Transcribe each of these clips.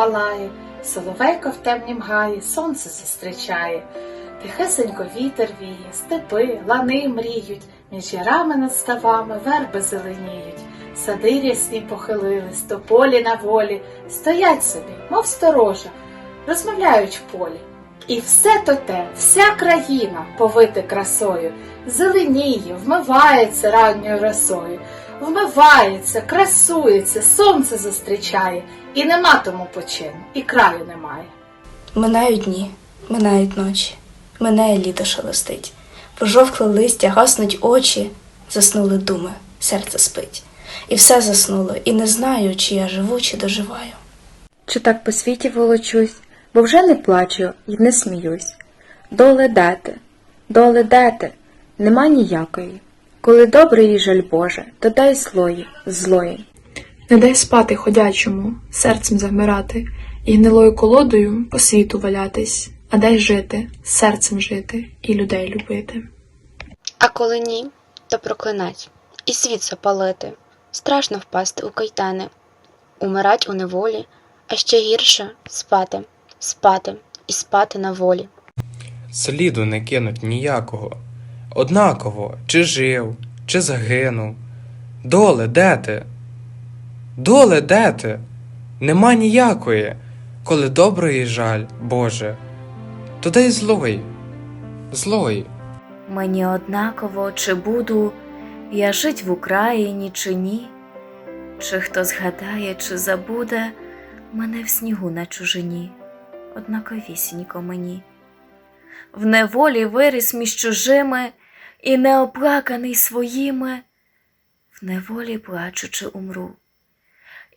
палає, соловейко в темнім гаї сонце зустрічає. Тихесенько вітер віє, степи, лани мріють, між ярами над ставами верби зеленіють. Сади рясні похилились, тополі на волі, стоять собі, мов сторожа, розмовляють в полі. І все то те, вся країна повита красою, зеленіє, вмивається ранньою росою, вмивається, красується, сонце зустрічає, і нема тому почину, і краю немає. Минають дні, минають ночі, минає літо шелестить. Пожовкли листя, гаснуть очі, заснули думи, серце спить. І все заснуло, і не знаю, чи я живу, чи доживаю. Чи так по світі волочусь, бо вже не плачу і не сміюсь. Доле де ти, доле де ти, нема ніякої. Коли добрий жаль Боже, то дай злої, злої. Не дай спати ходячому, серцем завмирати, і гнилою колодою по світу валятись, а дай жити, серцем жити і людей любити. А коли ні, то проклинать і світ запалити. Страшно впасти у кайдани, умирать у неволі, а ще гірше спати, спати і спати на волі. Сліду не кинуть ніякого. Однаково, чи жив, чи загинув. Доле, де ти? Доле, де ти? Нема ніякої, коли доброї жаль, Боже, то дай злої, злої. Мені однаково, чи буду я жить в Україні, чи ні, чи хто згадає, чи забуде мене в снігу на чужині, однаковісінько мені. В неволі виріс між чужими і неоплаканий своїми, в неволі плачучи умру,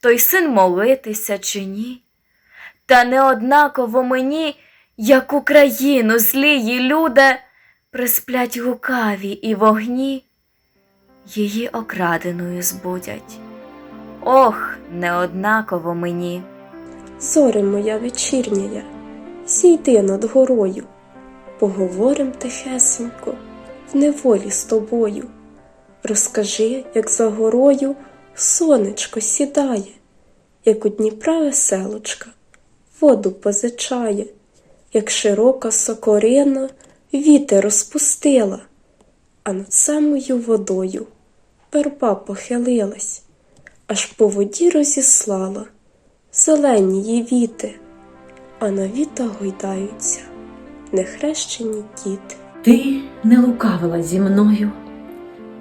той син молитися, чи ні, та не однаково мені, як Україну злії люди присплять лукаві і вогні, її окраденою збудять. Ох, неоднаково мені. Зоре моя вечірняя, сійди над горою, поговорим тихесенько, в неволі з тобою. Розкажи, як за горою сонечко сідає, як у Дніпра веселочка, воду позичає, як широка сокорина вітер розпустила, а над самою водою верба похилилась, аж по воді розіслала зелені її віти, а на вітах гойдаються нехрещені діти. Ти не лукавила зі мною,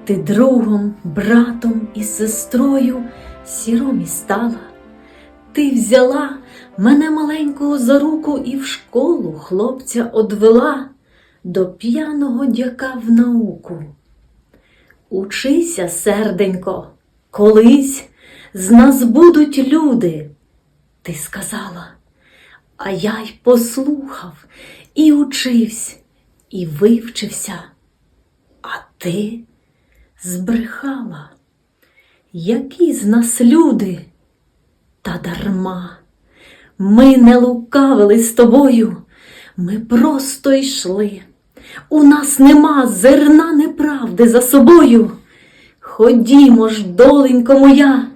ти другом, братом і сестрою сіромі стала. Ти взяла мене маленького за руку і в школу хлопця одвела до п'яного дяка в науку. Учися, серденько, колись з нас будуть люди, ти сказала, а я й послухав і учився, і вивчився, а ти збрехала, які з нас люди, та дарма. Ми не лукавили з тобою, ми просто йшли. У нас нема зерна неправди за собою. Ходімо ж, доленько моя,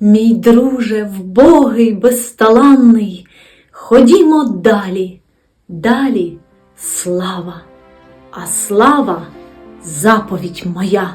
мій друже, вбогий, безталанний, ходімо далі, далі слава, а слава заповідь моя.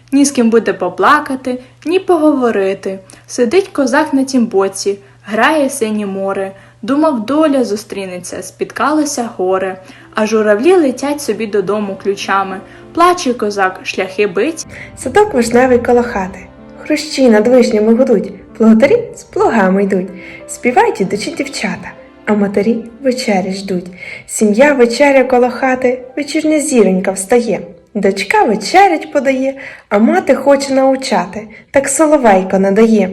ні з ким буде поплакати, ні поговорити. Сидить козак на тім боці, грає синє море, думав, доля зустрінеться, спіткалося горе, а журавлі летять собі додому ключами. Плаче козак, шляхи бить, Садок вишневий коло хати, хрущі над вишнями гудуть, плуготарі з плугами йдуть, співають ідучі дівчата, а матері вечері ждуть. Сім'я вечеря коло хати, вечірня зіронька встає. Дочка вечерять подає, а мати хоче научати, так соловейко надає.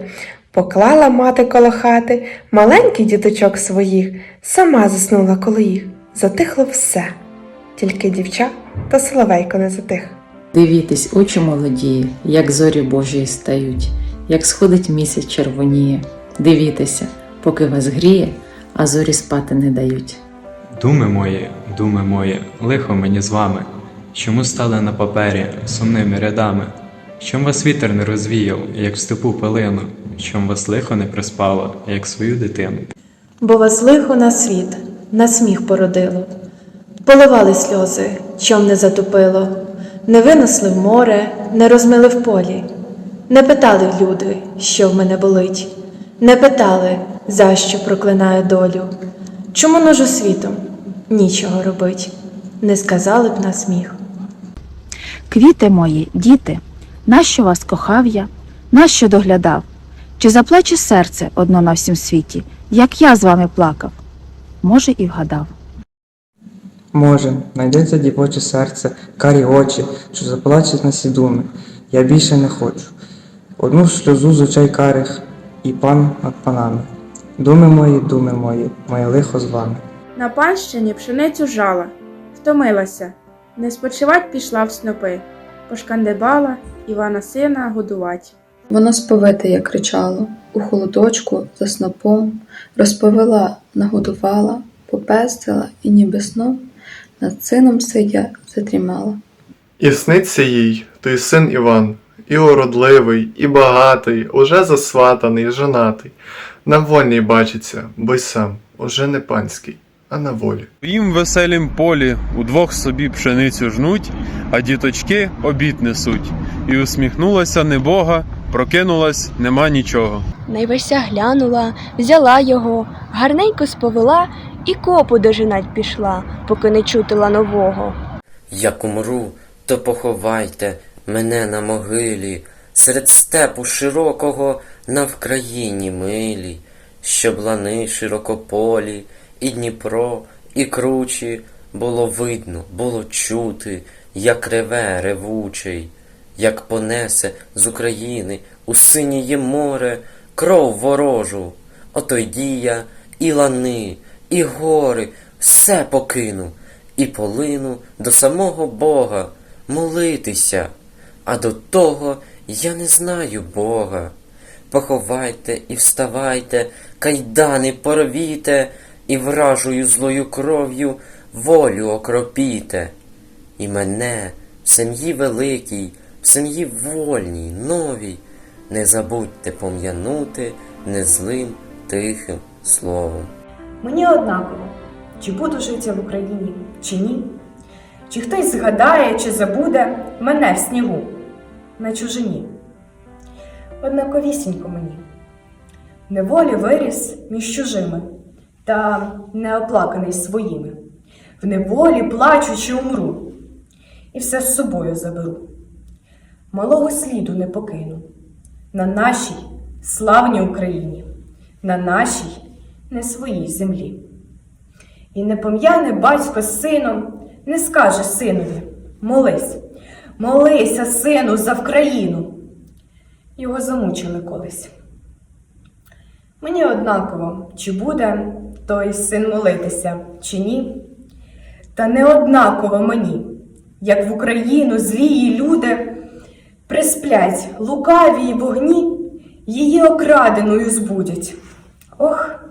Поклала мати коло хати маленький діточок своїх, сама заснула коло їх, затихло все, тільки дівча та соловейко не затих. Дивітесь, очі молоді, як зорі Божі стають, як сходить місяць червоніє. Дивітеся, поки вас гріє, а зорі спати не дають. Думи мої, думи мої, лихо мені з вами, чому стали на папері сумними рядами? Чом вас вітер не розвіяв, як в степу пилину, чом вас лихо не приспало, як свою дитину? Бо вас лихо на світ, на сміх породило. Поливали сльози, чом не затопило, не винесли в море, не розмили в полі. Не питали люди, що в мене болить, не питали, за що проклинаю долю. Чому ножу світом? Нічого робить, не сказали б на сміх. Квіти мої, діти, нащо вас кохав я, нащо доглядав? Чи заплаче серце одно на всім світі, як я з вами плакав? Може, і вгадав. Може, знайдеться дівоче серце, карі очі, що заплачуть на сі думи. Я більше не хочу. Одну сльозу з очей карих і пан над панами. Думи мої, думи мої, моє лихо з вами. На панщині пшеницю жала, втомилася, не спочивать пішла в снопи, пошкандибала Івана сина годувать. Воно сповите, як кричало, у холодочку за снопом, розповела, нагодувала, попестила і ніби сном над сином сидя задрімала. І сниться їй той син Іван, і уродливий, і багатий, уже засватаний, женатий. На вольній бачиться, бо й сам уже не панський, а на волі. Їм веселім полі удвох собі пшеницю жнуть, а діточки обід несуть. І усміхнулася небога, прокинулась, нема нічого. Найвеся глянула, взяла його, гарненько сповела і копу дожинать пішла, поки не чутила нового. Як умру, то поховайте мене на могилі, серед степу широкого на Вкраїні милій, щоб лани широкополі, і Дніпро, і кручі було видно, було чути, як реве ревучий, як понесе з України у синіє море кров ворожу. Ото й дія, і лани, і гори, все покину і полину до самого Бога молитися, а до того я не знаю Бога. Поховайте і вставайте, кайдани порвіте, і вражою злою кров'ю волю окропіте. І мене в сім'ї великій, в сім'ї вольній, новій, не забудьте пом'янути незлим тихим словом. Мені однаково, чи буду жити в Україні, чи ні. Чи хтось згадає, чи забуде мене в снігу на чужині. Однаковісінько мені. Неволі виріс між чужими та неоплаканий своїми. В неволі плачучи умру, і все з собою заберу. Малого сліду не покину на нашій славній Україні, на нашій не своїй землі. І не пом'яне батько з сином, не скаже синові молись, молися, сину, за Вкраїну. Його замучили колись. Мені однаково, чи буде той син молитися, чи ні. Та не однаково мені, як в Україну злії люди присплять лукаві й вогні, її окраденою збудять. Ох,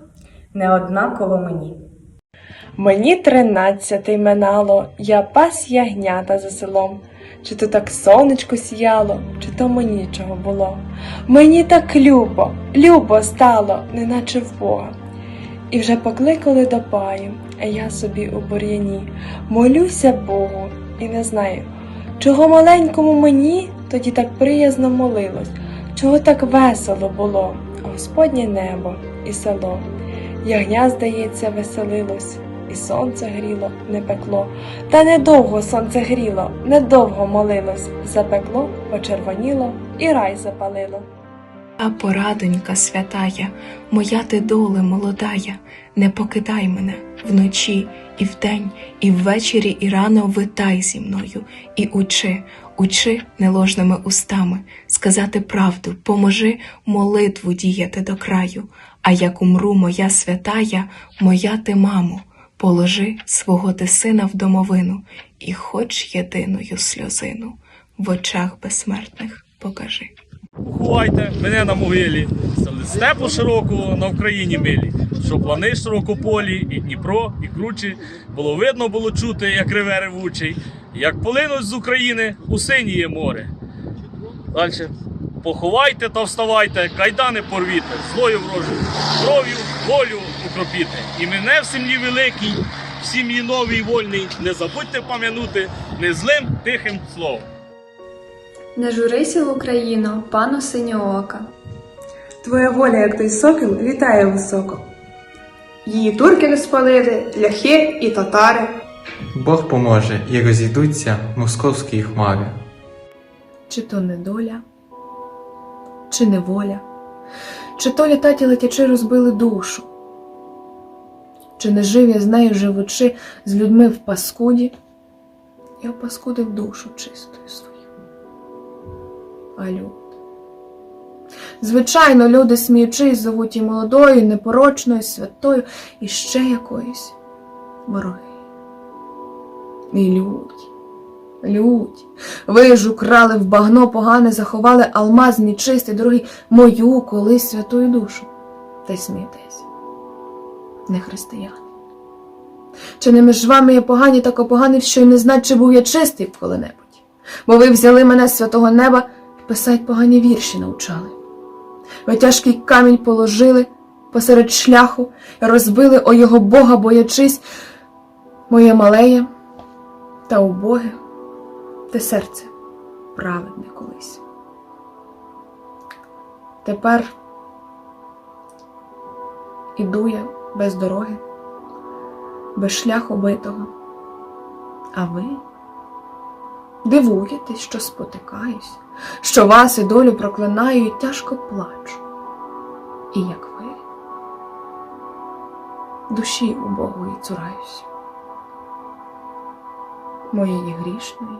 не однаково мені. Мені тринадцятий минало, я пас ягнята за селом. Чи то так сонечко сіяло, чи то мені чого було. Мені так любо, любо стало, неначе в Бога. І вже покликали до паю, а я собі у бур'яні. Молюся Богу і не знаю, чого маленькому мені тоді так приязно молилось, чого так весело було, Господнє небо і село. Ягня, здається, веселилось, і сонце гріло, не пекло. Та недовго сонце гріло, недовго молилось, запекло, почервоніло і рай запалило. А порадонька святая, моя ти доле молодая, не покидай мене вночі і вдень, і ввечері, і рано витай зі мною, і учи, учи неложними устами, сказати правду, поможи молитву діяти до краю. А як умру, моя святая, моя ти мамо, положи свого ти сина в домовину, і хоч єдиною сльозину в очах безсмертних покажи. Поховайте мене на могилі, серед степу широкого на Україні милі, що плани широкополі, і Дніпро, і кручі, було видно, було чути, як реве ревучий, як полинуть з України у синіє море. Далі. Поховайте та вставайте, кайдани порвіте, злою врожу, кров'ю, волю укропіте. І мене в сім'ї великій, в сім'ї новій вольній, не забудьте пам'янути не злим тихим словом. Не журися, Україно, пану синьоока. Твоя воля, як той сокіл, літає високо. Її турки не спалили, ляхи і татари. Бог поможе і розійдуться московські хмари. Чи то недоля, чи неволя, чи то літаті летячи розбили душу, чи не жив я з нею живучи з людьми в паскуді, я впаскудив душу чистою свою. А люди. Звичайно, люди, сміючись, зовуть і молодою, і непорочною, святою, і ще якоюсь вороги. І людь. Людь, ви ж украли в багно погане, заховали алмаз мій чистий, дорогий, мою колись святую душу. Та й смієтесь. Не християни. Чи не між вами є погані, так опоганий, що й не знать, чи був я чистий коли-небудь? Бо ви взяли мене з святого неба і писать погані вірші навчали. Ви тяжкий камінь положили посеред шляху розбили о його Бога, боячись, моє малеє та убоге те серце праведне колись. Тепер іду я без дороги, без шляху битого, а ви дивуєтесь, що спотикаюсь, що вас і долю проклинаю і тяжко плачу. І як ви, душі убогої цураюсь, моєї грішної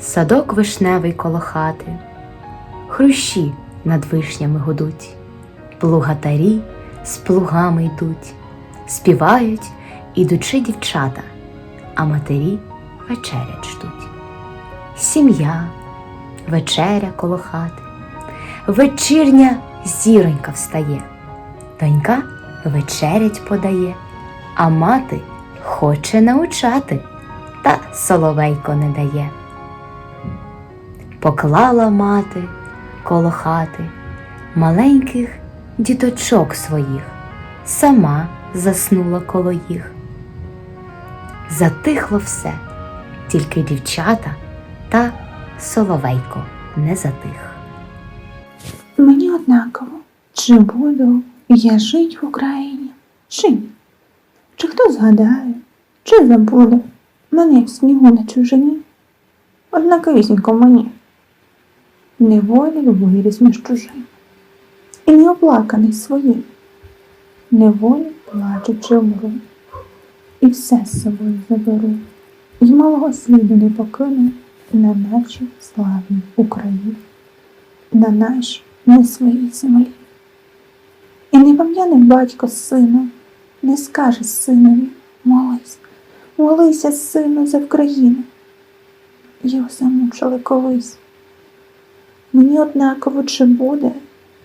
Садок вишневий коло хати, хрущі над вишнями гудуть, плугатарі з плугами йдуть, співають, ідучи дівчата, а матері вечерять ждуть. Сім'я, вечеря коло хати, вечірня зіронька встає, донька вечерять подає, а мати хоче научати, та соловейко не дає. Поклала мати коло хати маленьких діточок своїх, сама заснула коло їх. Затихло все, тільки дівчата та соловейко не затих. Мені однаково, чи буду я жить в Україні, чи ні. Чи хто згадає, чи забуде мене в снігу на чужині. Однаковісінько мені. Неволі виріс між чужим. І не оплаканий своїм. Неволі плачучи вмру. І все з собою заберу. І малого сліду не покину на нашій славній Україні на нашій не своїй землі. І не пом'яне батько сина, не скаже синові, молись, молися, сину, за Вкраїну. Його замучили колись. Мені однаково, чи буде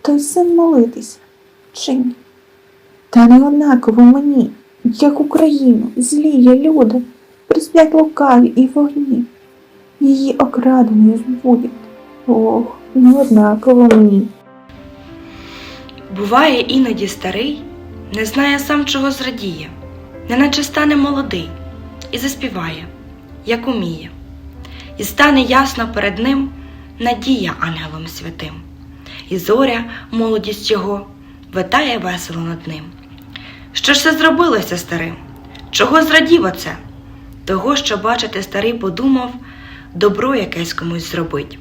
той син молитися, чи ні. Та не однаково мені, як Україну, злі є люди, присплять лукаві і вогні. Її окраденою збудять. Ох, не однаково мені. Буває іноді старий, не знає сам, чого зрадіє, неначе стане молодий і заспіває, як уміє, і стане ясно перед ним надія ангелом святим, і зоря, молодість його, витає весело над ним. Що ж це зробилося старим? Чого зрадів оце? Того, що бачите, старий подумав, добро якесь комусь зробить.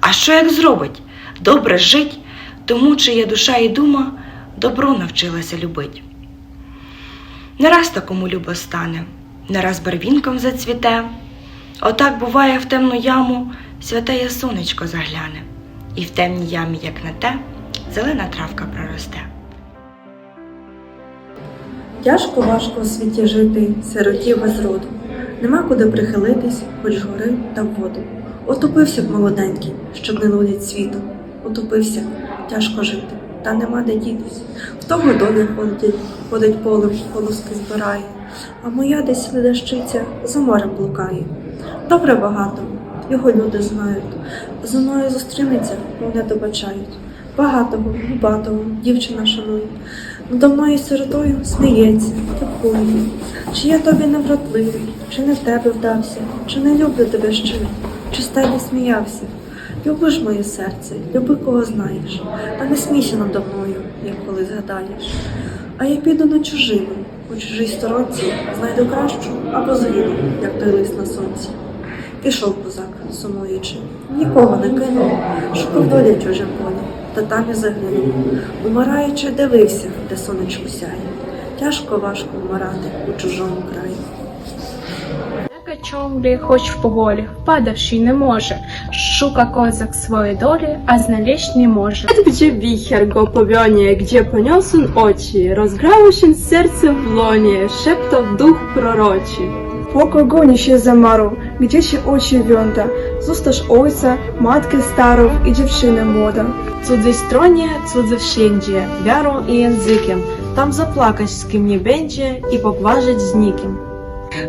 А що як зробить? Добре жить, тому чия душа і дума добро навчилася любить. Не раз такому любо стане, не раз барвінком зацвіте. Отак буває в темну яму святеє сонечко загляне, і в темній ямі, як на те, зелена травка проросте. Тяжко важко у світі жити, сироті без роду. Нема куди прихилитись, хоч гори та воду. Отопився б молоденький, щоб не нудить світу. Утопився, тяжко жити, та нема де дітись. В того доля ходить, ходить полем, полоски збирає, а моя десь ледащиця за морем блукає. Добре багато, його люди знають. Зо мною зустрінеться, мене добачають. Багатого, багатого дівчина шанує. Надо мною сиротою сміється, такою. Чи я тобі не вродливий, чи не в тебе вдався, чи не люблю тебе щиро, чи з тебе сміявся. Люби ж моє серце, люби кого знаєш, та не смійся надо мною, як коли згадаєш. А я піду на чужину, у чужій сторонці, знайду кращу або згину, як той лист на сонці. Пішов сумуючи, нікого не кинув, шукав долі в чужим полі, та там і загинув. Умираючи, дивився, де сонечко сяє. Тяжко важко вмирати у чужому краї. Чомлі, хоч в поголі, впадавши не може, шука козак своей доли, а знaleźć не може. Gdzie wicher go powionie, gdzie poniosą oci, rozgrało się serce w lonie, szeptał duch proroci. Pokogo się zamarł, gdzie się oczy wiąda, Zostasz ojca, matkę starą i dziewczynę młoda. Cudzej stronie, cudze wszędzie, wiarą i językiem, Tam zaplakać z kim nie będzie i popłażeć z nikim.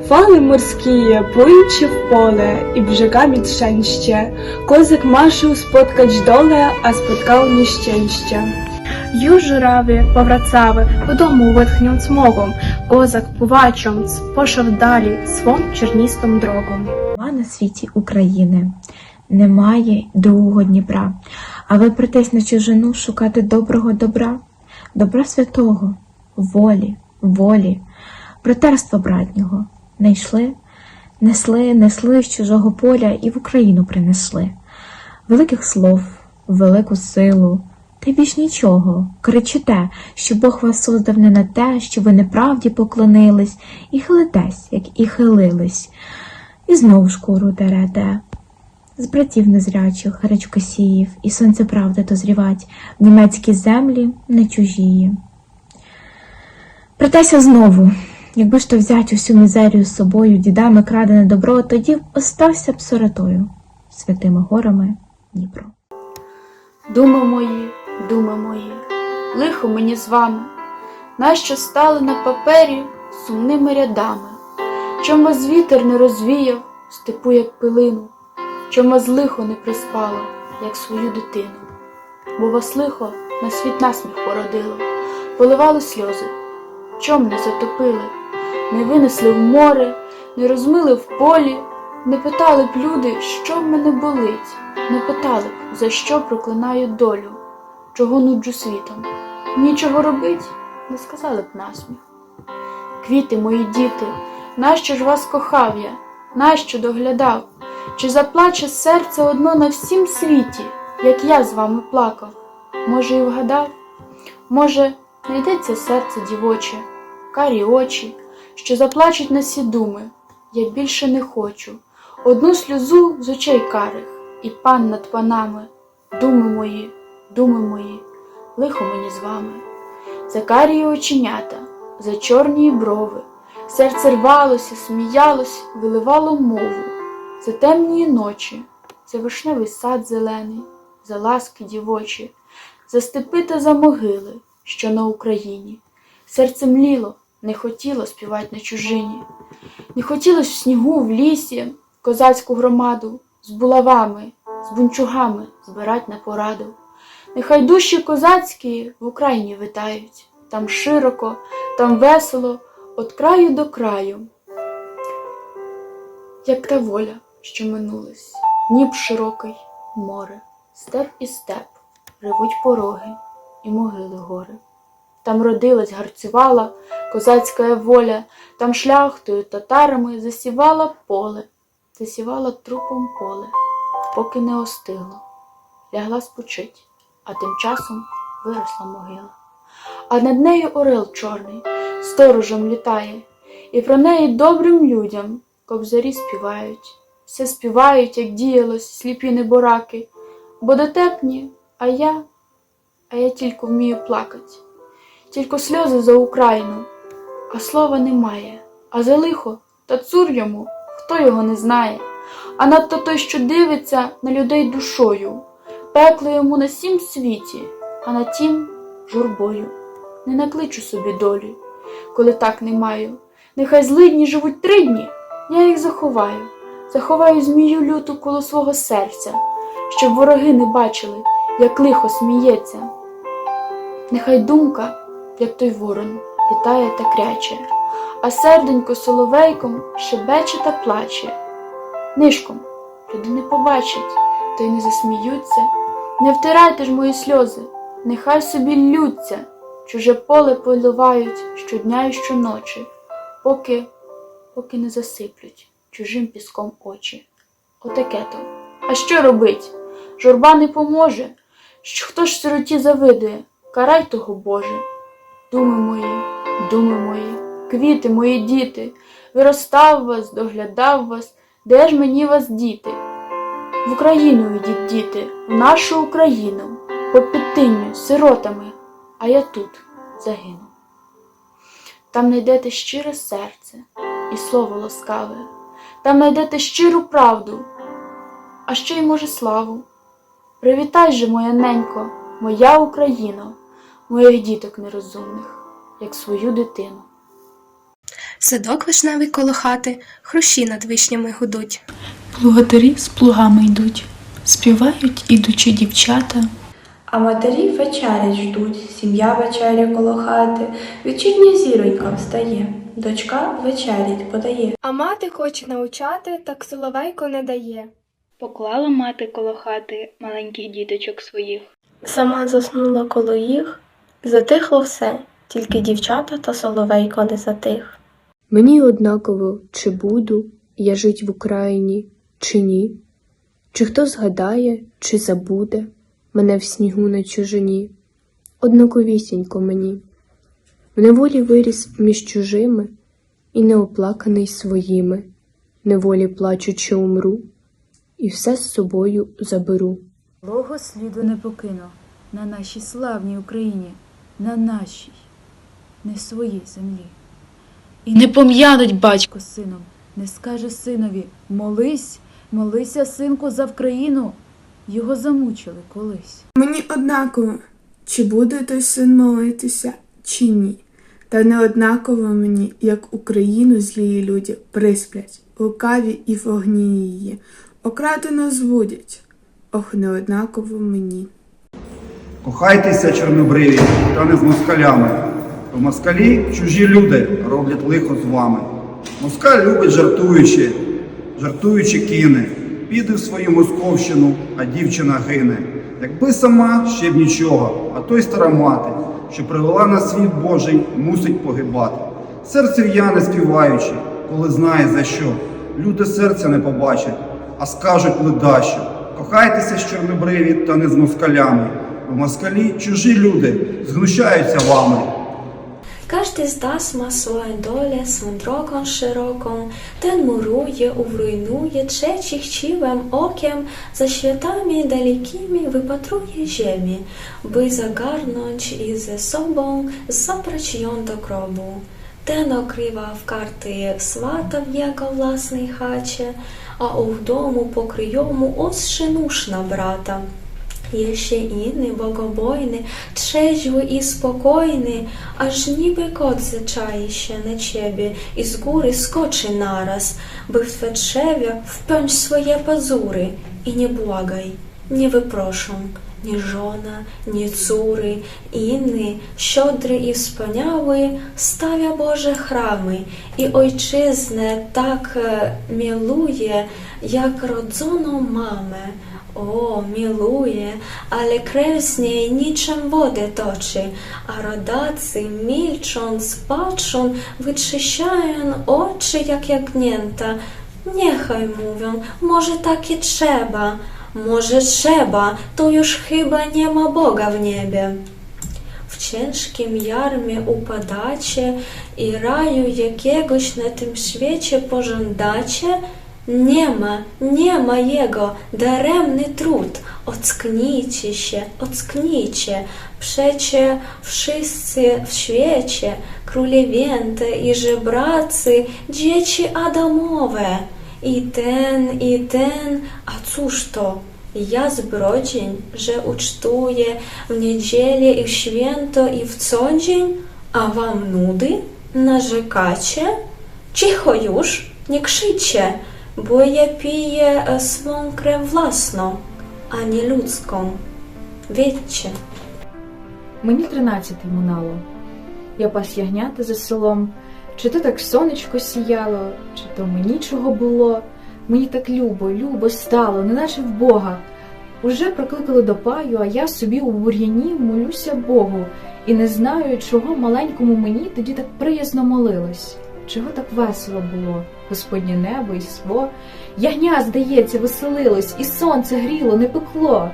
Fale morskie płyńcie w pole i brzegami trzęście, Kozak marzył spotkać dole, a spotkał nieszczęście. Żurawy powracały, w domu wetchnąc mogą, kozak płacząc, poszedł dalej swą czernistą drogą. Нема на світі України, немає другого Дніпра. А ви притесь на чужину шукати доброго добра, добра святого, волі, волі, братерства братнього. Найшли, несли, несли з чужого поля і в Україну принесли. Великих слов, велику силу, та більш нічого. Кричите, що Бог вас создав не на те, що ви неправді поклонились, і хилитесь, як і хилились і знов шкуру дерете. З братів незрячих, гречкосіїв, і сонце правди дозрівать, в німецькій землі не чужії. Претеся знову, якби ж то взять усю мізерію з собою, дідами крадене добро, тоді остався б сиротою, святими горами Дніпро. Думи мої, думи мої, лихо мені з вами, нащо стали на папері сумними рядами, чом вас вітер не розвіяв, степу, як пилину, чом вас лихо не приспало, як свою дитину, бо вас лихо на світ насміх породило, поливали сльози, чом не затопили, не винесли в море, не розмили в полі, не питали б люди, що в мене болить, не питали б, за що проклинаю долю, чого нуджу світом. Нічого робить, не сказали б насміх. Квіти, мої діти, нащо ж вас кохав я, нащо доглядав? Чи заплаче серце одно на всім світі, як я з вами плакав? Може, і вгадав? Може, знайдеться серце дівоче, карі очі, що заплачуть на сі думи. Я більше не хочу. Одну сльозу з очей карих, і пан над панами. Думи мої, думи мої, лихо мені з вами. За карії оченята, за чорні брови, серце рвалося, сміялось, виливало мову, за темні ночі, за вишневий сад зелений, за ласки дівочі, за степи та за могили, що на Україні. Серце мліло, не хотіло співать на чужині, не хотілось в снігу, в лісі козацьку громаду з булавами, з бунчугами збирать на пораду. Нехай душі козацькі в Україні витають, там широко, там весело, от краю до краю. Як та воля, що минулась, Дніп широкий, море, степ і степ, ревуть пороги і могили гори. Там родилась, гарцювала козацька воля, там шляхтою татарами засівала поле, засівала трупом поле, поки не остило, лягла спочить, а тим часом виросла могила. А над нею орел чорний, сторожем літає, і про неї добрим людям кобзарі співають. Все співають, як діялось, сліпі небораки, бо дотепні, а я, а я тільки вмію плакать, тільки сльози за Україну, а слова немає, а за лихо та цур йому, хто його не знає, а надто той, що дивиться на людей душою, пекло йому на сім світі, а на тім журбою. Не накличу собі долі, коли так не маю. Нехай злидні живуть три дні, я їх заховаю, заховаю змію люту коло свого серця, щоб вороги не бачили, як лихо сміється. Нехай думка, як той ворон, літає та кряче, а серденько соловейком шебече та плаче. Нишком люди не побачать, та й не засміються. Не втирайте ж мої сльози, нехай собі лються, чуже поле поливають щодня і щоночі, поки, поки не засиплють чужим піском очі. Отаке то. А що робить? Журба не поможе. Що хто ж сироті завидує? Карай того, Боже. Думи мої, думи мої, квіти мої діти, виростав вас, доглядав вас, де ж мені вас діти? В Україну йдіть, діти, в нашу Україну, по підтинню, сиротами, а я тут загину. Там знайдете щире серце і слово ласкаве, там знайдете щиру правду, а ще й, може, славу. Привітай же, моя ненько, моя Україно, моїх діток нерозумних, як свою дитину. Садок вишневий коло хати, хрущі над вишнями гудуть. Плугатарі з плугами йдуть, співають ідучі дівчата. А матері вечерять ждуть, сім'я вечеря коло хати, вечірня зіронька встає, дочка вечерять подає. А мати хоче навчати, так соловейко не дає. Поклала мати коло хати маленьких діточок своїх. Сама заснула коло їх, затихло все, тільки дівчата та соловейко не затих. Мені однаково, чи буду я жить в Україні, чи ні, чи хто згадає, чи забуде мене в снігу на чужині, однаковісінько мені. В неволі виріс між чужими і неоплаканий своїми, неволі плачучи умру, і все з собою заберу. Лого сліду не покину на нашій славній Україні, на нашій, не своїй землі. І не пом'януть батько сином, не скаже синові молись, молися, синку, за Вкраїну. Його замучили колись. Мені однаково, чи буде той син молитися, чи ні. Та не однаково мені, як Україну злії люди присплять, лукаві і в огні її, окрадено зводять, ох, не однаково мені. Кохайтеся, чорнобриві, та не з москалями. В москалі чужі люди роблять лихо з вами. Москаль любить жартуючи, жартуючи кине. Піде в свою московщину, а дівчина гине. Якби сама ще б нічого, а той стара мати, що привела на світ Божий, мусить погибати. Серце в'яне співаючи, коли знає за що. Люди серця не побачать, а скажуть ледащо. Кохайтеся з чорнобриві та не з москалями. В москалі чужі люди знущаються вами. Każdy z nas ma swoją dolę, swą drogą szeroką. Ten muruje, urujnuje, trzeci chciwym okiem za światami dalekimi wypatruje ziemię, by zagarnąć i ze sobą zabrać ją do grobu. Ten okrywa w karty swata w jego własnej chacie, a u w domu pokryjomu ostrze nóż na Є ще trzeźwy і spokojny, аж ніби кот зачає ще на ciebie і з góry skoczy naraz, by w twe trzewie wpiąć swoje pazury i nie błagaj, nie wyproszą, nie żona, nie córy, inny, siodry i wspaniały, stawia Boże chramy i ojczyznę tak e, jak rodzoną mamę. O, miluje, ale krew z niej niczym wodę toczy, a rodacy, milcząc, patrzą, wytrzysiają oczy jak jagnięta. Niechaj mówią, może takie trzeba, może trzeba, to już chyba nie ma Boga w niebie. W ciężkim jarmie upadacie i raju jakiegoś na tym świecie pożądacie? Nie ma, nie ma jego, daremny trud. Ocknijcie się, ocknijcie. Przecie wszyscy w świecie, królewięte i żebracy, dzieci Adamowe. I ten, i ten, a cóż to? Ja zbrodzień, że ucztuję w niedzielę i w święto i w co dzień, a wam nudy? Narzekacie? Cicho już, nie krzycie, bo ja piję e, swą krew własną, a nie ludzką. Wiecie. Мені тринадцяти минало. Я пас ягнята за селом. Чи то так сонечко сіяло, чи то мені чого було. Мені так любо, любо стало, неначе в Бога. Уже прокликали до паю, а я собі у бур'яні молюся Богу, і не знаю, чого маленькому мені тоді так приязно молилось. Чого так весело було, Господнє небо і сво. Ягня, здається, веселилось, і сонце гріло, не пекло.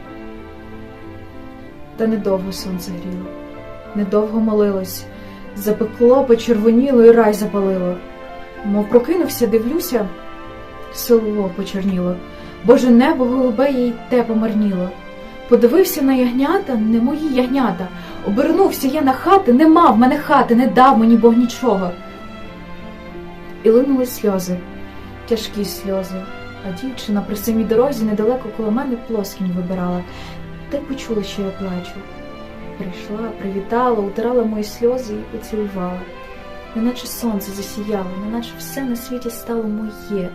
Та недовго сонце гріло, недовго молилось, запекло, почервоніло і рай запалило. Мов прокинувся, дивлюся, село почорніло, Боже небо голубе їй те помарніло. Подивився на ягнята, не мої ягнята. Обернувся я на хати, не мав мене хати, не дав мені Бог нічого. І линули сльози, тяжкі сльози, а дівчина при самій дорозі недалеко коло мене плоскінь вибирала. Та й почула, що я плачу. Прийшла, привітала, утирала мої сльози і поцілувала. Неначе сонце засіяло, неначе все на світі стало моє.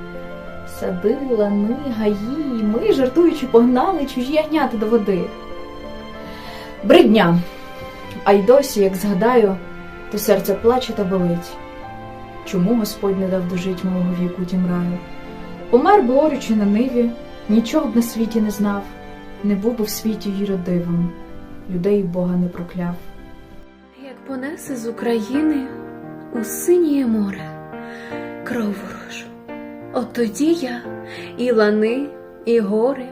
Сади, лани, гаї, і ми, жартуючи, погнали чужі ягняти до води. Бридня. А й досі, як згадаю, то серце плаче та болить. Чому Господь не дав дожить мого віку тім раю? Помер би орючи на ниві, нічого б на світі не знав, не був би в світі віродивим, людей Бога не прокляв. Як понесе з України у синє море кров ворожу, от тоді я і лани, і гори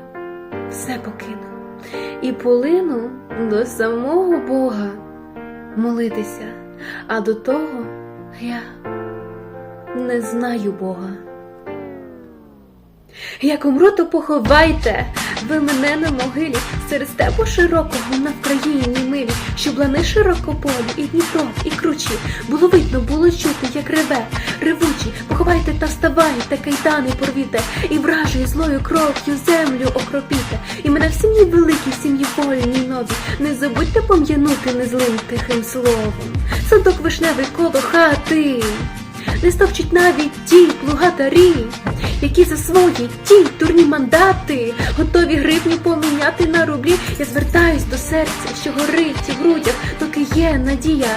все покину, і полину до самого Бога молитися, а до того я не знаю Бога. Як умру, то поховайте ви мене на могилі серед степу широкого на Вкраїні милі, щоб лани широкополі, і Дніпро, і кручі. Було видно, було чути, як реве, ревучі. Поховайте та вставайте, кайдани порвіте, і вражою злою кров'ю землю окропіте. І мене в сім'ї великій, в сім'ї вольній нові. Не забудьте пом'янути незлим тихим словом. Садок вишневий коло хати. Не стовчуть навіть ті плугатарі, які за свої ті дурні мандати готові гривні поміняти на рублі. Я звертаюсь до серця, що горить в грудях, доки є надія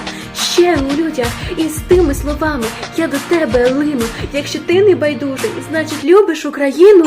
ще у людях. І з тими словами я до тебе лину. Якщо ти не байдужий, значить любиш Україну.